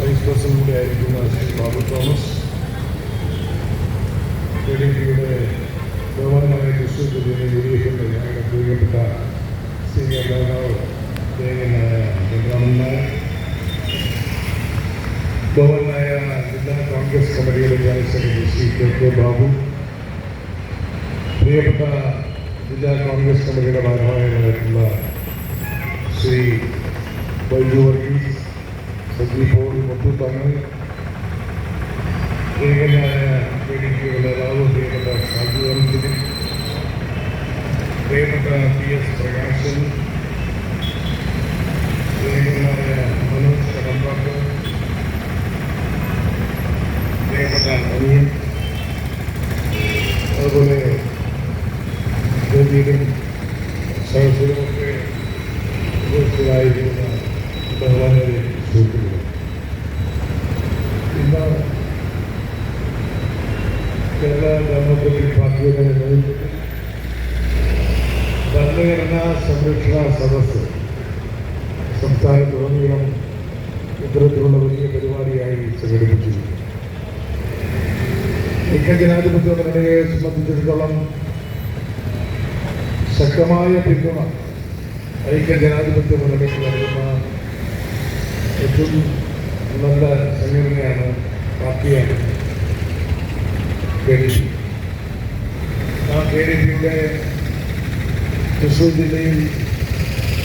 Vice president കൂടെ ആയിരിക്കുന്ന Shri Babu Thomas K D പിയുടെ ഗവർണറായ തൃശ്ശൂർ ജില്ലയിലെ യു ഡി എഫിൻ്റെ ഞങ്ങളുടെ പ്രിയപ്പെട്ട സീനിയർ നേതാവ് ദേവനായ ബലറാമൻ നായർ ഗവർണറായ ജില്ലാ കോൺഗ്രസ് കമ്മിറ്റിയുടെ general secretary Shri K K Babu പ്രിയപ്പെട്ട ജില്ലാ കോൺഗ്രസ് കമ്മിറ്റിയുടെ ഭാരവാഹികളായിട്ടുള്ള Shri Baiju Varghese Saji Paul മുത്തുത്തങ്ങൾ പ്രിയങ്കനായ K D പിയുടെ നേതാവ് പ്രിയപ്പെട്ട സാജു അനന്തിന് പ്രിയപ്പെട്ട പി എസ് പ്രകാശൻ പ്രിയങ്കനായ മനോജ് കടമ്പാട്ട് പ്രിയപ്പെട്ട അനിയൻ സംരക്ഷണ സദസ്സ് സംസ്ഥാനത്തുടനീളം ഇത്തരത്തിലുള്ള വലിയ പരിപാടിയായി സംഘടിപ്പിച്ചിരിക്കുന്നു. ഇന്ത്യൻ ജനാധിപത്യ മുന്നണിയെ സംബന്ധിച്ചിടത്തോളം ശക്തമായ പിന്തുണ ഐക്യ ജനാധിപത്യ മുന്നണിക്ക് നൽകുന്ന ഏറ്റവും നല്ല സംഘടനയാണ് പാർട്ടിയാണ് കെ ഡി പി ആ കെ ഡി പിയുടെ തൃശ്ശൂർ ജില്ലയിൽ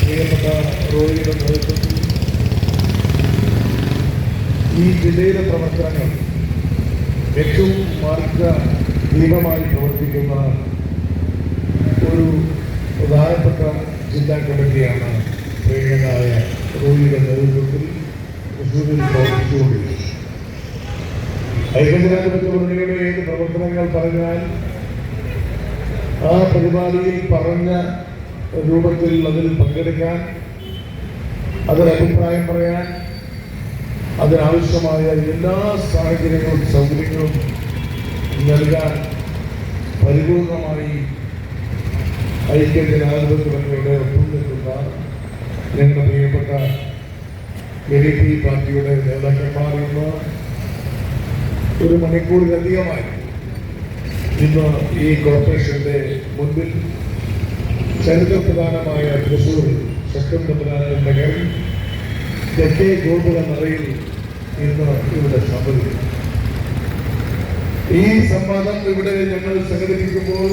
പ്രിയപ്പെട്ട റോയിയുടെ നേതൃത്വത്തിൽ ഈ ജില്ലയിലെ പ്രവർത്തനങ്ങൾ ഏറ്റവും മാർഗ ദീപമായി പ്രവർത്തിക്കുന്ന ഒരു പ്രധാനപ്പെട്ട ജില്ലാ കമ്മിറ്റിയാണ് പ്രിയനായ റോയിയുടെ നേതൃത്വത്തിൽ തൃശ്ശൂരിൽ പ്രവർത്തിച്ചുകൊണ്ടിരിക്കുന്നത്. ഐക്യജനാധിപത്യ മുന്നണിയുടെ ഏത് പ്രവർത്തനങ്ങൾ പറഞ്ഞാൽ ആ പരിപാടിയിൽ പറഞ്ഞ രൂപത്തിൽ അതിൽ പങ്കെടുക്കാൻ അതിൽ അഭിപ്രായം പറയാൻ അതിനാവശ്യമായ എല്ലാ സാഹചര്യങ്ങളും സൗകര്യങ്ങളും നൽകാൻ പരിപൂർണമായി ഐക്യ ഒപ്പം നിൽക്കുന്ന ഞങ്ങളുടെ പ്രിയപ്പെട്ട എ ഡി പി പാർട്ടിയുടെ നേതാക്കന്മാർ ഇന്ന് ഒരു മണിക്കൂറിലധികമായി ഇന്ന് ഈ കോർപ്പറേഷന്റെ മുൻപിൽ ചരിത്രപ്രധാനമായ തൃശൂർ തമ്പുരാന്റെ നഗർ തെക്കേ ഗോപുര നിറയിൽ ഇന്ന് ഇവിടെ സംഭവിക്കുന്നു. ഈ സംവാദം ഇവിടെ ഞങ്ങൾ സംഘടിപ്പിക്കുമ്പോൾ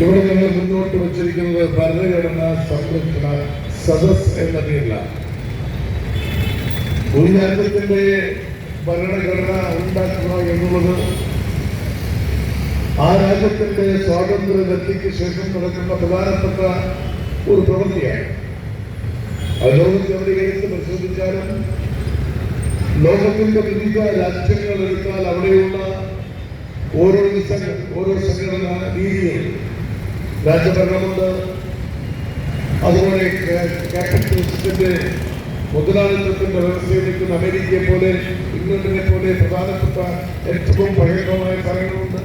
ഇവിടെ ഞങ്ങൾ മുന്നോട്ട് വച്ചിരിക്കുന്നത് ഭരണഘടനാ സംരക്ഷണ സദസ് എന്ന പേരിലാണ്. ഒരു രാജ്യത്തിന്റെ ഭരണഘടന ഉണ്ടാക്കുക എന്നുള്ളത് ആ രാജ്യത്തിന്റെ സ്വാതന്ത്ര്യ ലബ്ധിക്ക് ശേഷം നടക്കുന്ന പ്രധാനപ്പെട്ട ഒരു പ്രവൃത്തിയാണ്. അത് ലോകത്ത് എവിടെയെടുത്ത് പരിശോധിച്ചാലും ലോകത്തിന്റെ വിവിധ രാജ്യങ്ങൾ എടുത്താൽ അവിടെയുള്ള ഓരോ ഓരോ സംഘടന രീതികൾ രാജ്യഭരണമുണ്ട്. അതുപോലെ ക്യാപിറ്റലിസത്തിന്റെ മുതലാളിത്തത്തിന്റെ വ്യവസ്ഥയിൽ നിൽക്കുന്ന അമേരിക്കയെ പോലെ ഇംഗ്ലണ്ടിനെ പോലെ പ്രധാനപ്പെട്ട ഏറ്റവും ഭയങ്കരമായ സ്ഥലങ്ങളുണ്ട്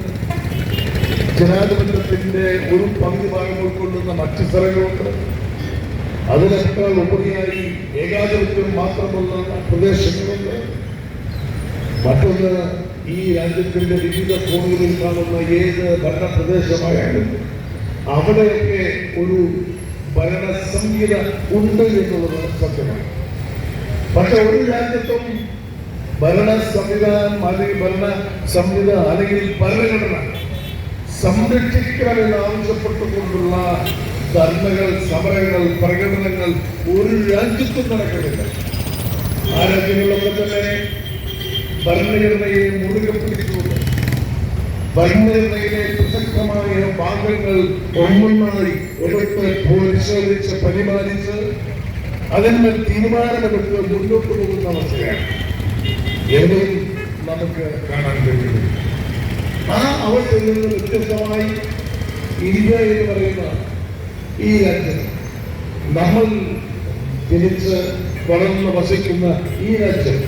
ജനാധിപത്യത്തിന്റെ ഒരു പങ്ക് ഭാഗം ഉൾക്കൊള്ളുന്ന മറ്റ് സ്ഥലങ്ങളുണ്ട്. അതിനേക്കാൾ ഉപരിയായി ഏകാധിപത്യം മാത്രമുള്ള പ്രദേശങ്ങളുണ്ട്. മറ്റൊന്ന് ഈ രാജ്യത്തിന്റെ വിവിധ കോണുകളിൽ കാണുന്ന ഏത് ഭരണപ്രദേശമായാലും അവിടെയൊക്കെ ഒരു ഭരണ സംഹിത ഉണ്ട് എന്നുള്ളത് സത്യമാണ്. പക്ഷെ ഒരു രാജ്യത്തും ഭരണ സംവിധാനം അല്ലെങ്കിൽ ഭരണ സംഹിത അല്ലെങ്കിൽ ഭരണഘടന സംരക്ഷിക്കണമെന്ന് ആവശ്യപ്പെട്ടുകൊണ്ടുള്ള ധർമ്മകൾ സമരങ്ങൾ പ്രകടനങ്ങൾ ഒരു രാജ്യത്തും നടക്കുന്നില്ല. ആ രാജ്യങ്ങളിലൊക്കെ തന്നെ ഭരണഘടനയെ മുറുകെ പിടിച്ചുകൊണ്ട് ഭരണഘടനയിലെ പ്രസക്തമായ ഭാഗങ്ങൾ ഒന്നൊന്നായി എടുത്ത് പരിശോധിച്ച് പരിപാലിച്ച് അതിന്മേൽ തീരുമാനമെടുത്ത് മുന്നോട്ട് പോകുന്ന അവസ്ഥയാണ്. എവിടെയും നമുക്ക് കാണാൻ കഴിയുന്നു. അവസ്ഥയിൽ നിന്ന് വ്യത്യസ്തമായി ഇന്ത്യ എന്ന് പറയുന്ന ഈ രാജ്യത്ത്. നമ്മൾ ജനിച്ച് വളർന്ന് വസിക്കുന്ന ഈ രാജ്യം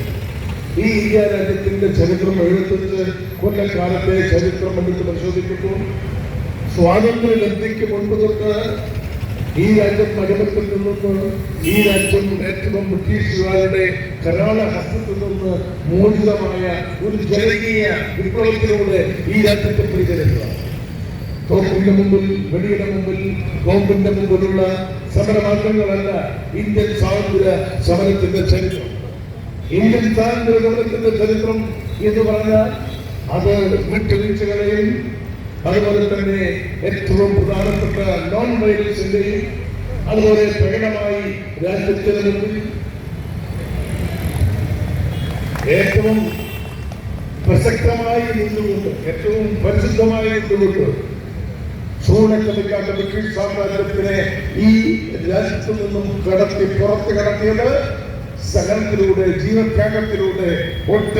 ഈ ഇന്ത്യ രാജ്യത്തിന്റെ ചരിത്രം എഴുപത്തഞ്ച് കൊല്ലക്കാലത്തെ ചരിത്രം എടുത്ത് പരിശോധിക്കുമ്പോൾ സ്വാതന്ത്ര്യലബ്ധിക്ക് മുൻപ് തൊട്ട് ഈ രാജ്യം അടിമത്തിൽ നിന്നും ഈ രാജ്യം ഏറ്റവും ബ്രിട്ടീഷുകാരുടെ കരാള ഹസ്തത്തിൽ നിന്ന് മോചിതമായ ഒരു ജനകീയ വിപ്ലവത്തിലൂടെ ഈ രാജ്യത്തെ പരിചരിക്കുക. തോക്കിന്റെ മുമ്പിൽ വെടിയുടെ മുമ്പിൽ ബോംബിന്റെ മുമ്പിലുള്ള സമരമാർഗങ്ങളല്ല ഇന്ത്യൻ സ്വാതന്ത്ര്യ സമരത്തിന്റെ ചരിത്രം. ഇന്ത്യൻ സ്വാതന്ത്ര്യ സമരത്തിന്റെ ചരിത്രം എന്ന് പറഞ്ഞാൽ അത് വിട്ടുവീഴ്ചകളെയും അതുപോലെ തന്നെ ഏറ്റവും പ്രധാനപ്പെട്ട നോൺ വയലൻസിന്റെയും അതുപോലെ പ്രകടമായി രാജ്യത്തിന് ഏറ്റവും പ്രസക്തമായി നിന്നുകൊണ്ട് ഏറ്റവും പരിശുദ്ധമായി നിന്നുകൊണ്ട് ചൂടക്കമില്ലാത്ത ബ്രിട്ടീഷ് സാമ്രാജ്യത്തിനെ ഈ രാജ്യത്തു നിന്നും കടത്തി പുറത്ത് കടത്തിയത് സഹനത്തിലൂടെ ജീവത്യാഗത്തിലൂടെ ഒട്ട്